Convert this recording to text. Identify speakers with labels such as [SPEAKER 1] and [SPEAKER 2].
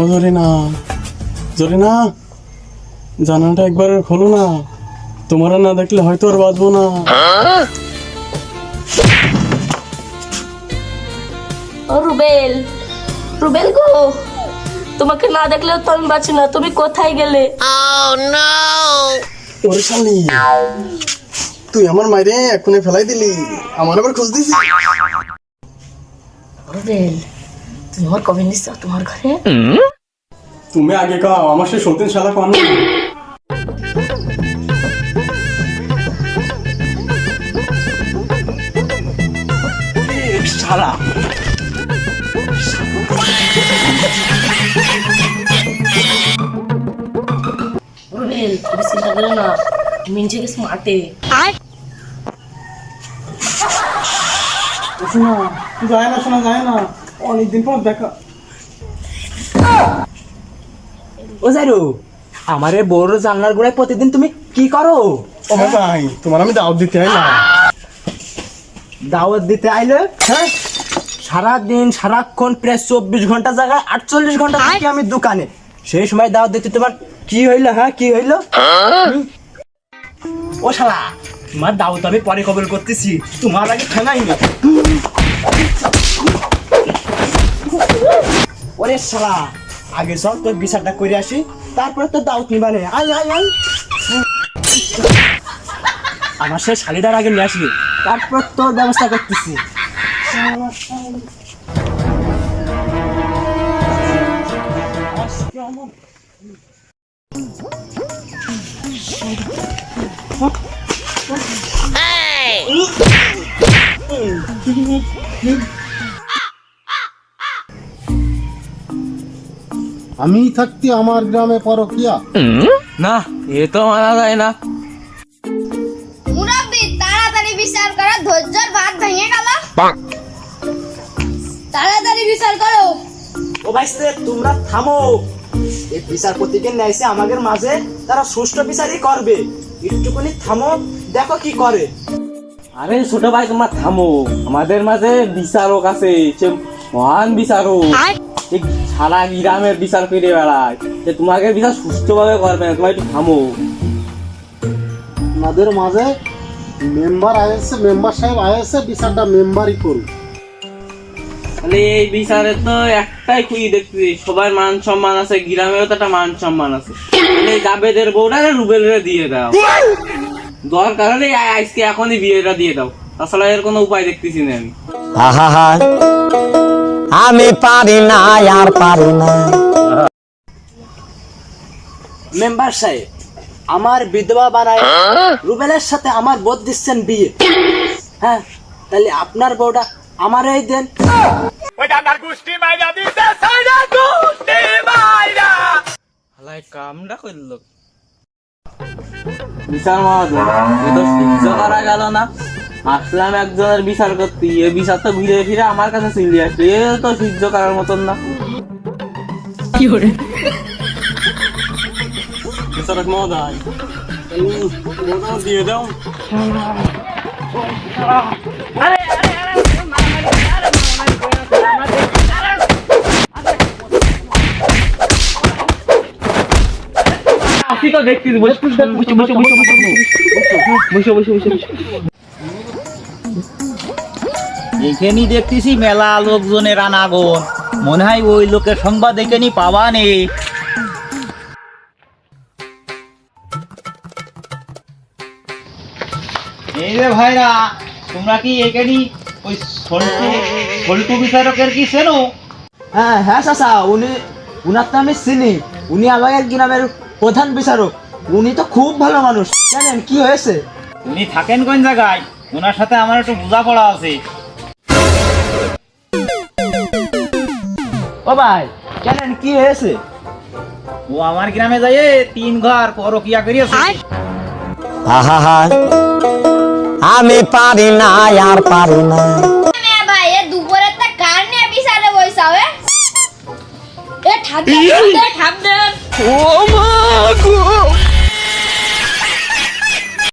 [SPEAKER 1] ও জরিনা জরিনা জানাটা একবার খোলো না। তোমার না দেখলে হয়তো আর বাঁচবো না।
[SPEAKER 2] ও রুবেল রুবেল গো তোমাকে না দেখলেও তো আমি বাঁচি না তুমি কোথায় গেলে?
[SPEAKER 1] ওরে শালি তুই আমার মাইরে এখনই ফেলাই দিলি আমার আবার খোঁজ দিছি
[SPEAKER 2] রুবেল তুমি আমার কবে নিচ্ছ তোমার ঘরে?
[SPEAKER 1] তুমি আগে কাও আমার সে সতীন শালা কান শালা।
[SPEAKER 2] রুবেল তুমি চিন্তা করো না মিনছে গেছে মাঠে
[SPEAKER 1] শোনা যায় না শোনা যায় না অনেকদিন পর দেখা।
[SPEAKER 3] ও জাইরু আমারে বড় জানলার গোড়ায় প্রতিদিন তুমি কি করো?
[SPEAKER 1] ও ভাই তোমার আমি দাওয়াত দিতে হয়
[SPEAKER 3] দাওয়াত দিতে আইলে? হ্যাঁ? সারাদিন সারাক্ষণ প্রায় চব্বিশ ঘণ্টা জায়গায় আটচল্লিশ ঘণ্টা থাকি আমি দোকানে। সেই সময় দাওয়াত দিতে তোমার কি হইল হ্যাঁ কি হইল? ও শালা তোমার দাওয়াত আমি পরে কবল করতেছি। তোমার আগে ঠেঙাই না। ওরে শালা আগে চল তোর বিচারটা করে আসি। তারপরে তোর দাওয়াত নিবানে আয় আয় আয়। আমার সে শালিটার আগে নিয়ে আসবি। তারপর তোর ব্যবস্থা করতেছি।
[SPEAKER 4] আমি থাকতে আমার গ্রামে পরকিয়া।
[SPEAKER 3] না এ তো মানা যায় না।
[SPEAKER 5] মুরব্বী তাড়াতাড়ি বিচার করো ধৈর্যর বাদ ভেঙে গেল। তাড়াতাড়ি বিচার করো।
[SPEAKER 3] ও ভাই তোমরা থামো। এই বিচারপতিকে ন্যায়সে আমাদের মাঝে তারা সুষ্ঠু বিচারই করবে। একটুখানি থামো দেখো কি করে।
[SPEAKER 6] আরে ছোট ভাই তোমার থামো। আমাদের মাঝে বিচারক আছে সে মহান বিচারক। সারা গ্রামের বিচার করে বেড়ায়। সে তোমাকে বিচার সুস্থভাবে করবে না তোমার একটু থামো।
[SPEAKER 4] আমাদের মাঝে মেম্বার আয়েছে মেম্বার সাহেব আয়েছে বিচারটা মেম্বারই করুক।
[SPEAKER 6] তাহলে এই বিচারে তো একটাই খুঁজি দেখছি সবার মান সম্মান আছে গ্রামেরও তো একটা মান সম্মান আছে। তাহলে জাবেদের বউটা রুবেলরে দিয়ে দাও। দরকার হলে আজকে এখনই বিয়েটা দিয়ে দাও। তাছাড়া এর কোনো উপায় দেখতেছি না আমি।
[SPEAKER 7] আহা আমি পারি না আর পারি না।
[SPEAKER 3] মেম্বার সাহেব আমার বিধবা বানায় রুবেলের সাথে আমার বোধ দিচ্ছেন বিয়ে। হ্যাঁ তাহলে আপনার বউটা আমারই দেন।
[SPEAKER 6] কামটা করল। বিচার মহাজন গেল না? আসলাম একজনের বিচার করতে এ বিচার তো ঘুরে ফিরে আমার কাছে চলে আসছে এ তো সহ্য করার মতন না
[SPEAKER 1] বিচারক মহোদয় দিয়ে দাও
[SPEAKER 6] আসি তো দেখছিস বসে বসে বসে বসে বসে বসে বসে বসে বসে
[SPEAKER 8] এখানেই দেখতেছি মেলা লোকজনের আনাগন মনে হয় ওই লোকের সংবাদ এখানে পাওয়া নেই এই রে ভাইরা তোমরা কি এখানে ওই সল্টু সল্টু বিচারকের কি চেনো?
[SPEAKER 3] হ্যাঁ হ্যাঁ চাচা উনি উনার তো আমি চিনি। উনি আমাদের গ্রামের প্রধান বিচারক। উনি তো খুব ভালো মানুষ। জানেন কি হয়েছে?
[SPEAKER 8] উনি থাকেন কোন জায়গায়? ওনার সাথে আমার একটু বোঝাপড়া আছে।
[SPEAKER 3] ও ভাই কেন কি হয়েছে?
[SPEAKER 8] ও আমার গ্রামে যাইয়ে তিন ঘর পরকিয়া করিয়েছে।
[SPEAKER 7] আহা আমি পারি না আর পারি না।
[SPEAKER 3] ও